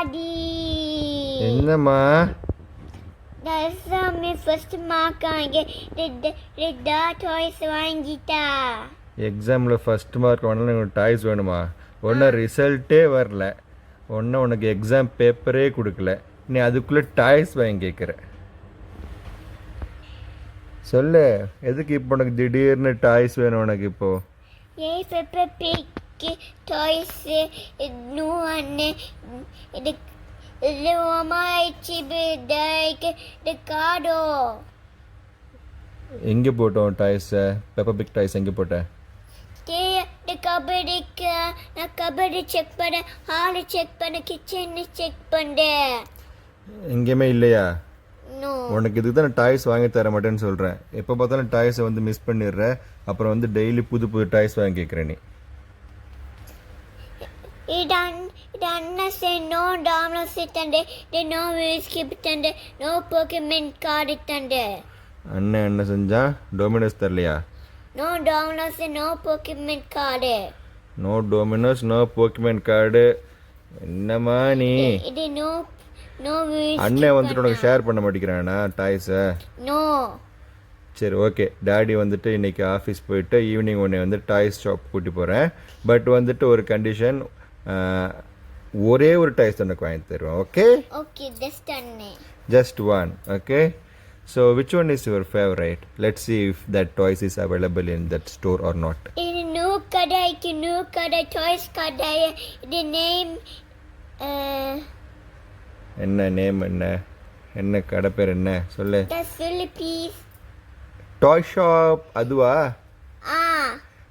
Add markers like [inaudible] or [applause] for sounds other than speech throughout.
Daddy என்னம்மா? தசமி first mark வாங்கி ரெட்டா டாய்ஸ் வாங்கிட்டா. எக்ஸாமில் ஃபர்ஸ்ட் மார்க் வேணாலும் எனக்கு டாய்ஸ் வேணுமா? ஒன்று ரிசல்ட்டே வரல. ஒன்று உனக்கு எக்ஸாம் பேப்பரே கொடுக்கல. நீ அதுக்குள்ளே டாய்ஸ் வாங்கி கேட்குற சொல்லு எதுக்கு இப்போ உனக்கு திடீர்னு டாய்ஸ் வேணும் உனக்கு இப்போது ஏ பெப்பர் பிக் કે થઈશે નું અને ரோமாயிடுச்சு டைக்கு டெக்காடோ எங்கே போட்டோம் டாய்ஸை பெப்பர் பிக் டாய்ஸ் எங்கே போட்டேன் டே கபடிக்கு நான் கபடி செக் பண்ணேன் ஹாலு செக் பண்ணேன் கிச்சன் செக் பண்ணேன் எங்கேயுமே இல்லையா உனக்கு இதுக்கு தான் டாய்ஸ் வாங்கி தர மாட்டேன்னு சொல்கிறேன் எப்போ பார்த்தாலும் டாய்ஸை வந்து மிஸ் பண்ணிடுறேன் அப்புறம் வந்து டெய்லி புது புது டாய்ஸ் வாங்கி கேட்குறேன் நீ அண்ணா சே நோ டாமினோஸ் இத்தண்டே இது நோ ஸ்கிப் தண்டே நோ போக்கெமெண்ட் கார்டு தண்டே அண்ணன் என்ன செஞ்சான் dominoes தரலையா no dominoes no Pokemon card no dominoes no Pokemon card என்னம்மா நீ இது நோ நோ அண்ணன் வந்துட்டு உனக்கு ஷேர் பண்ண மாட்டேங்கிறானா டாய்ஸை நோ சரி ஓகே டாடி வந்துட்டு இன்னைக்கு ஆஃபீஸ் போயிட்டு ஈவினிங் உன்னை வந்து டாய்ஸ் ஷாப் கூட்டி போகிறேன் பட் வந்துட்டு ஒரு கண்டிஷன் ஒரே ஒரு டாய்ஸ் உனக்கு வாங்கி தருவேன் ஓகே ஓகே ஜஸ்ட் அண்ணே just one okay so which one is your favourite let see if that toys is available in that store or not இது நூ கடைக்கு நூ கடை டாய்ஸ் கடை இது நேம் என்ன நேம் என்ன? என்ன கடை பேர் என்ன? சொல்லு. சொல்லு ப்ளீஸ் டாய் ஷாப் அதுவா?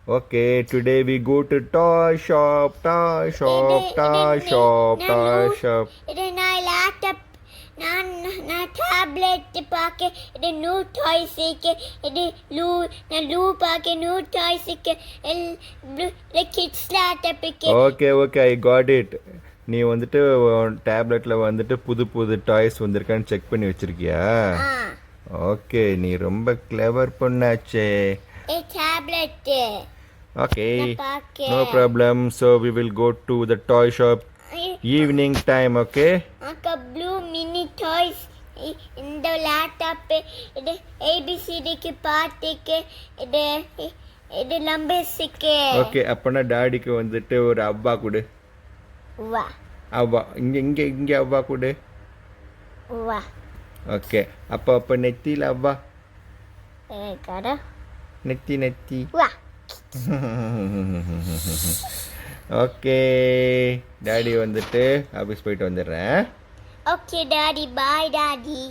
Okay today we go to toy shop toy shop toy shop toy shop இது நான் லேப்டாப் நான் நான் டேப்லெட் பார்க்க இது நியூ டாய்ஸ் இருக்கு இது லூ நான் லூ பார்க்க நியூ டாய்ஸ் இருக்கு இது கிட்ஸ் லேப்டாப் இருக்கு okay okay I got it நீ வந்துட்டு டேப்லெட்ல வந்துட்டு புது புது டாய்ஸ் வந்திருக்கான்னு செக் பண்ணி வச்சிருக்கியா? ஓகே நீ ரொம்ப கிளவர் பொண்ணாச்சே. ஏ பார்க்க no problem so we will go to the toy shop evening time okay அக்கா ப்ளூ மினி டாய்ஸ் இந்த லேப்டாப் இது ஏபிசிடிக்கு பாட்டுக்கு இது இது நம்பர்ஸுக்கு ஓகே அப்போனா டாடிக்கு வந்துட்டு ஒரு அவ்வா கொடு வா அவ்வா இங்கே இங்கே இங்கே அவ்வா கொடு வா ஓகே அப்போ அப்போ நெத்தியில் அவ்வா கடை நெத்தி நெத்தி வா ஓகே டாடி வந்துட்டு ஆஃபீஸ் போயிட்டு வந்துடுறேன் ஓகே டாடி பாய் டாடி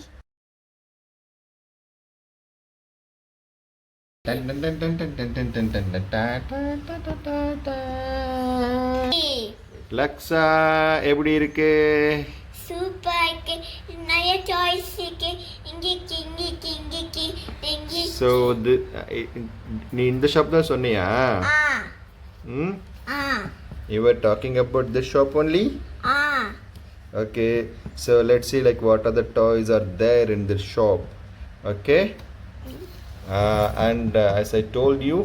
லக்ஸா எப்படி இருக்கு சூப்பர் இருக்கு நிறைய டாய்ஸ் இருக்கு இங்கேக்கு இங்கேக்கு இங்கேக்கு இங்கே ஸோ இது நீ இந்த ஷாப் தான் சொன்னியா ஆ ம் ஆ you are talking about this shop only ah Okay, so let's see like what other toys are there in this shop. Okay, uh, and uh, as I told you,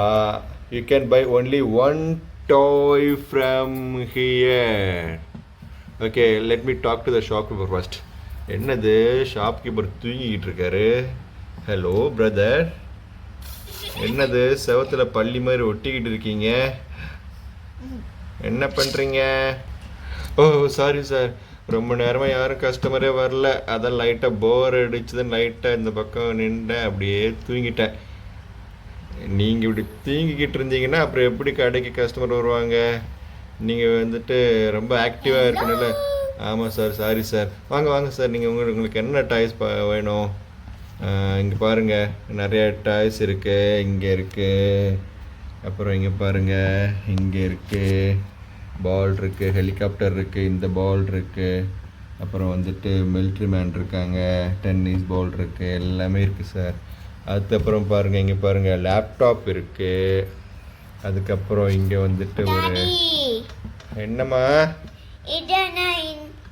uh, you can buy only one toy from here. Okay, let me talk to the shopkeeper first. என்னது? Shopkeeper தூங்கிக்கிட்டு இருக்காரு hello brother என்னது? செவத்தில் பள்ளி மாதிரி ஒட்டிக்கிட்டு இருக்கீங்க என்ன பண்ணுறீங்க ஓ சாரி சார் ரொம்ப நேரமாக யாரும் கஸ்டமரே வரல. அதான் லைட்டாக போர் அடிச்சதுன்னு லைட்டாக இந்த பக்கம் நின்றேன். அப்படியே தூங்கிட்டேன். நீங்கள் இப்படி தூங்கிக்கிட்டு இருந்தீங்கன்னா அப்புறம் எப்படி கடைக்கு கஸ்டமர் வருவாங்க? நீங்கள் வந்துட்டு ரொம்ப ஆக்டிவாக இருக்கணும்ல. ஆமாம் சார் சாரி சார். வாங்க வாங்க சார் நீங்கள் உங்களுக்கு உங்களுக்கு என்ன டாய்ஸ் வேணும்? இங்கே பாருங்கள் நிறைய டாய்ஸ் இருக்குது இங்கே இருக்குது அப்புறம் இங்கே பாருங்கள் இங்கே இருக்குது பால் இருக்குது ஹெலிகாப்டர் இருக்குது இந்த பால் இருக்குது அப்புறம் வந்துட்டு மிலிட்ரி மேன் இருக்காங்க. டென்னிஸ் பால் இருக்குது எல்லாமே இருக்குது சார். அதுக்கப்புறம் பாருங்கள் இங்கே பாருங்கள் லேப்டாப் இருக்குது அதுக்கப்புறம் இங்கே வந்துட்டு ஒரு என்னம்மா?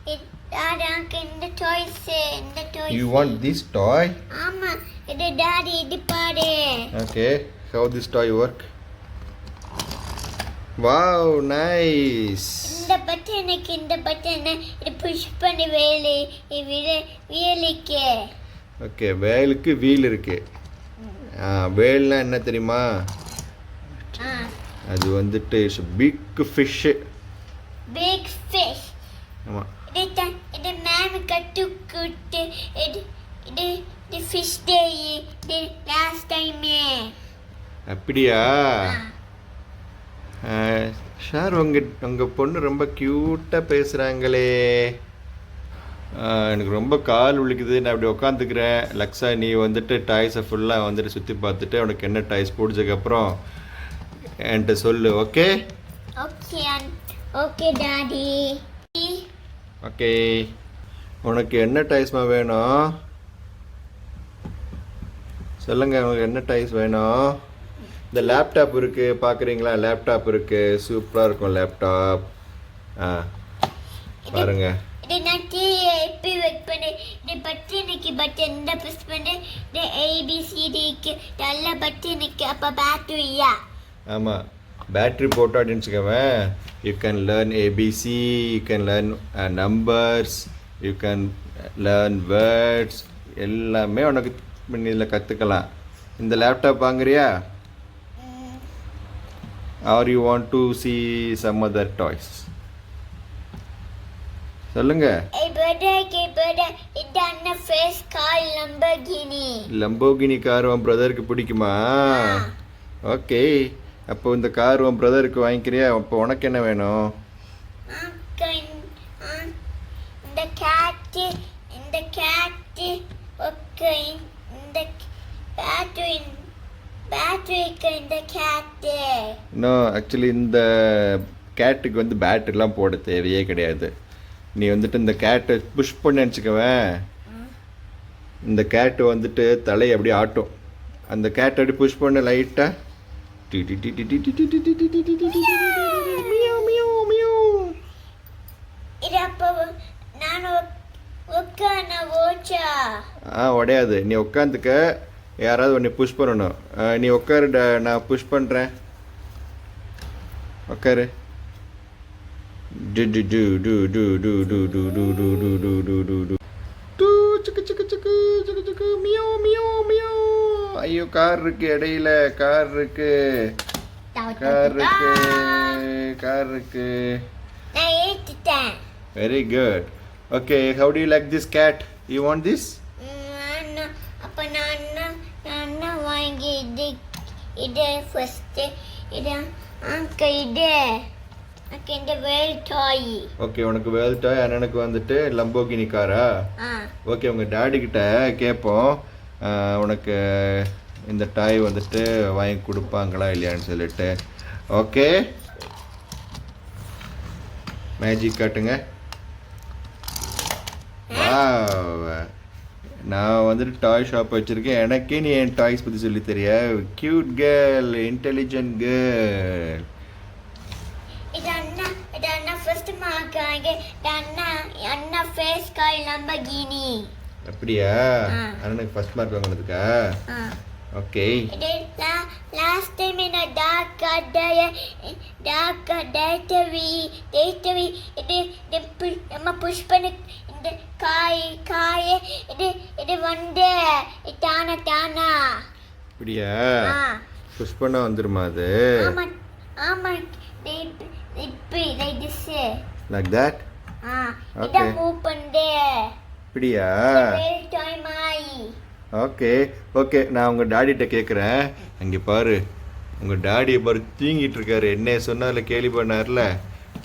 இந்த டாய்ஸ் இந்த toys you want this toy ஆமா இது டாடி இது பாரு okay how this toy work wow nice இந்த பட்டனுக்கு இந்த பட்டனை இது புஷ் பண்ணி வேலை விட வேலைக்கு. ஓகே வேலுக்கு வீல் இருக்கு. ஆ, வேல்னா என்ன தெரியுமா? அது வந்துட்டு it's big fish big fish ஆமாம் இது த- இது மேம் கட்டு கொடுத்து இது இது இது ஃபிஷ் டே இது லாஸ்ட் டைமே அப்படியா? சார் உங்கள் உங்கள் பொண்ணு ரொம்ப க்யூட்டாக பேசுகிறாங்களே எனக்கு ரொம்ப கால் வலிக்குது நான் அப்படி உக்காந்துக்கிறேன். லக்ஸா நீ வந்துட்டு டாய்ஸை ஃபுல்லாக வந்துட்டு சுற்றி பார்த்துட்டு உனக்கு என்ன டாய்ஸ் பிடிச்சதுக்கப்புறம் என்கிட்ட சொல்லு okay? Okay okay daddy. Okay. உனக்கு என்ன டாய்ஸ்மா வேணும்? சொல்லுங்க உனக்கு என்ன டாய்ஸ் வேணும்? இந்த லேப்டாப் இருக்கு பார்க்குறீங்களா? லேப்டாப் இருக்கு சூப்பராக இருக்கும் லேப்டாப் ஆ பாருங்க. ஆமாம் பேட்ரி போட்டோ அப்படின்னு வச்சுக்கோவேன் you can learn ABC you can learn numbers you can learn words எல்லாமே உனக்கு இதில் கற்றுக்கலாம் இந்த laptop வாங்குறியா? Are you want to see some other toys சொல்லுங்க. லம்போகினி கார் உன் பிரதருக்கு பிடிக்குமா? ஓகே அப்போ இந்த கார் உன் பிரதருக்கு வாங்கிக்கிறியா? அப்போ உனக்கு என்ன வேணும்? இந்த கேட்டு இந்த கேட்டு ஓகே இந்த பேட்டரி பேட்டரிக்கு இந்த இன்னும் ஆக்சுவலி இந்த கேட்டுக்கு வந்து பேட்டரிலாம் போட தேவையே கிடையாது நீ வந்துட்டு இந்த கேட்டை புஷ் பண்ண நினச்சிக்கவேன் இந்த கேட்டு வந்துட்டு தலையை அப்படியே ஆட்டும் அந்த கேட்டை அப்படி புஷ் பண்ண லைட்டாக இது அப்போ நான் உட்கான ஓச்சா ஆ உடையாது நீ உட்காந்துக்க யாராவது உன்னை புஷ் பண்ணணும் நீ உட்காரு நான் புஷ் பண்ணுறேன் உட்காரு ஐயோ கார் இருக்கு இடையில கார் இருக்கு கார் இருக்கு கார் இருக்கு very good okay how do you like this cat you want this இது ஃபஸ்ட்டு இது அங்க இது அங்க இந்த வேல் டாய் ஓகே உனக்கு வேல் டாய் அண்ணனுக்கு வந்துட்டு லம்போகினி காரா ஓகே உங்கள் டாடி கிட்ட கேட்போம் உனக்கு இந்த டாய் வந்துட்டு வாங்கி கொடுப்பாங்களா இல்லையான்னு சொல்லிட்டு ஓகே மேஜிக் காட்டுங்க Wow. நான் வந்துட்டு டாய் ஷாப் வச்சுருக்கேன். எனக்கே நீ என் டாய்ஸ் பற்றி சொல்லி தெரிய க்யூட் கேர்ள் இன்டெலிஜென்ட் கேர்ள் அப்படியா? ஃபர்ஸ்ட் மார்க் வாங்கினதுக்கா? ஓகே லாஸ்ட் டைம் என்ன டாக் கடைய டாக் கடைய தேவி தேவி இது நம்ம புஷ்பனுக்கு இந்த காய் காய் இது இது வந்து தானா தானா. அப்படியா? புஷ் பண்ண வந்துருமா அது? ஆமா ஆமா இப்படி லைக் திஸ் லைக் தட் ஆ இத. மூவ் பண்ணு. அப்படியா? டைம் ஆயி. ஓகே ஓகே நான் உங்கள் டாடிகிட்ட கேட்குறேன் அங்கே பாரு. உங்கள் டாடி பாரு தூங்கிட்டு இருக்காரு. என்ன சொன்னதில் கேள்வி பண்ணார்ல.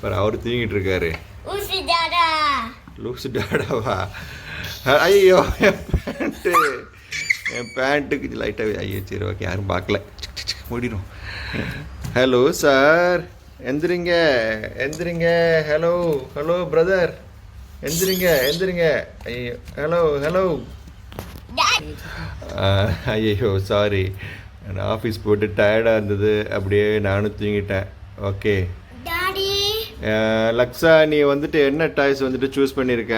பாரு அவர் தூங்கிட்டு இருக்காரு. லூசு டாடாவா ஐயோ என் பேண்ட்டு என் பேண்ட்டுக்கு லைட்டாக ஐயோ சரி ஓகே யாரும் பார்க்கல. மூடிடும் ஹலோ சார் எந்திரிங்க எந்திரிங்க. ஹலோ ஹலோ பிரதர் எந்திரிங்க எந்திரிங்க. ஐயோ ஹலோ ஹலோ ஐயோ சாரி நான் ஆஃபீஸ் போட்டு டயர்டாக இருந்தது. அப்படியே நானும் தூங்கிட்டேன். ஓகே லக்ஸா நீ வந்துட்டு என்ன டாய்ஸ் வந்துட்டு சூஸ் பண்ணியிருக்க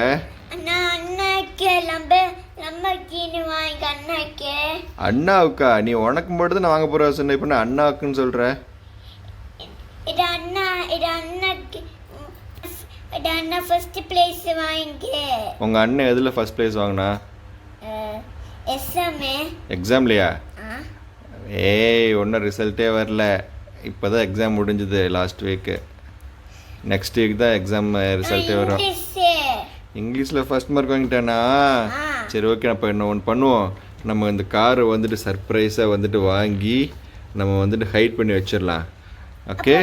அண்ணாவுக்கா? நீ உனக்கு மட்டும் நான் வாங்க போகிற சொன்ன இப்போ நான் அண்ணாவுக்குன்னு சொல்கிற இது அண்ணா இது அண்ணாக்கு என் அண்ணா ஃபர்ஸ்ட் பிளேஸ் வாங்கி உங்கள் அண்ணன் எதில் ஃபஸ்ட் ப்ரைஸ் வாங்கினா? எஸ்எம்ஏ எக்ஸாம்லையா ஏய் ஒன்றும் ரிசல்ட்டே வரல. இப்போ தான் எக்ஸாம் முடிஞ்சுது லாஸ்ட் வீக்கு நெக்ஸ்ட் வீக் தான் எக்ஸாம் ரிசல்ட்டே வரும். இங்கிலீஷு இங்கிலீஷில் ஃபர்ஸ்ட் மார்க் வாங்கிட்டேனா. சரி ஓகே அப்போ என்ன ஒன்று பண்ணுவோம்? நம்ம இந்த காரை வந்துட்டு சர்ப்ரைஸாக வந்துட்டு வாங்கி நம்ம வந்துட்டு ஹைட் பண்ணி வச்சிடலாம். ஓகே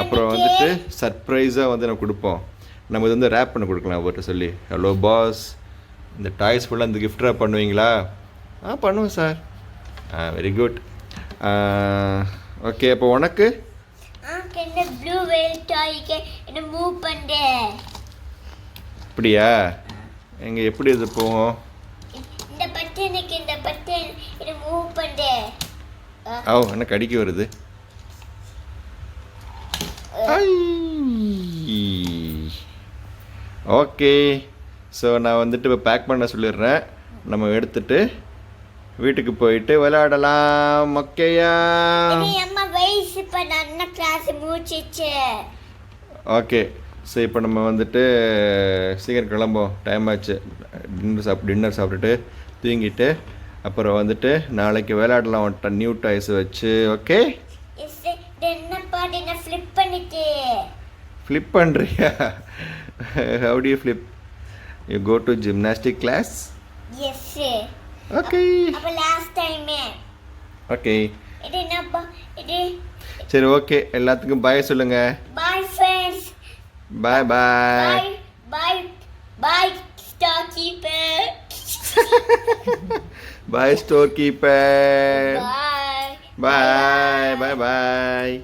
அப்புறம்? வந்துட்டு சர்ப்ரைஸாக வந்து நம்ம கொடுப்போம். நம்ம இது வந்து ரேப் பண்ணி கொடுக்கலாம் அவர்கிட்ட சொல்லி. ஹலோ பாஸ் இந்த டாய்ஸ் ஃபுல்லாக இந்த gift wrap பண்ணுவீங்களா? ஆ பண்ணுவோம் சார் ஆ வெரி குட் ஓகே அப்போ உனக்கு? ப்ளூ வெயில் டாய்க்கு என்ன மூவ் பண்ணேன் அப்படியா? எங்கே எப்படி இது போவோம் இந்த பட்டனுக்கு இந்த பட்டன் என்ன மூவ் பண்ணேன் ஓ என்ன கடிக்க வருது? ஓகே. ஸோ நான் வந்துட்டு இப்போ பேக் பண்ண சொல்லிடுறேன். நம்ம எடுத்துட்டு வீட்டுக்கு போயிட்டு விளையாடலாம். இனி அம்மா வயசு இப்போ நல்ல கிளாஸ் முடிச்சிச்சு? ஓகே ஸோ இப்போ நம்ம வந்துட்டு சீக்கிரம் கிளம்போம் டைம் ஆச்சு. டின்னர் சாப்பிட்டு டின்னர் சாப்பிட்டுட்டு தூங்கிட்டு அப்புறம் வந்துட்டு நாளைக்கு விளையாடலாம். நியூ டாய்ஸ் வச்சு ஓகே ஃப்ளிப் பண்ணுறியா how to flip you go to gymnastic class yes okay அப்போ லாஸ்ட் டைமே ஓகே இது என்னப்பா? இது சரி ஓகே எல்லாத்துக்கும் பாய் சொல்லுங்க. பாய் Bye bye. Bye bye bye storekeeper. [laughs] bye storekeeper. Bye. Bye bye bye. bye.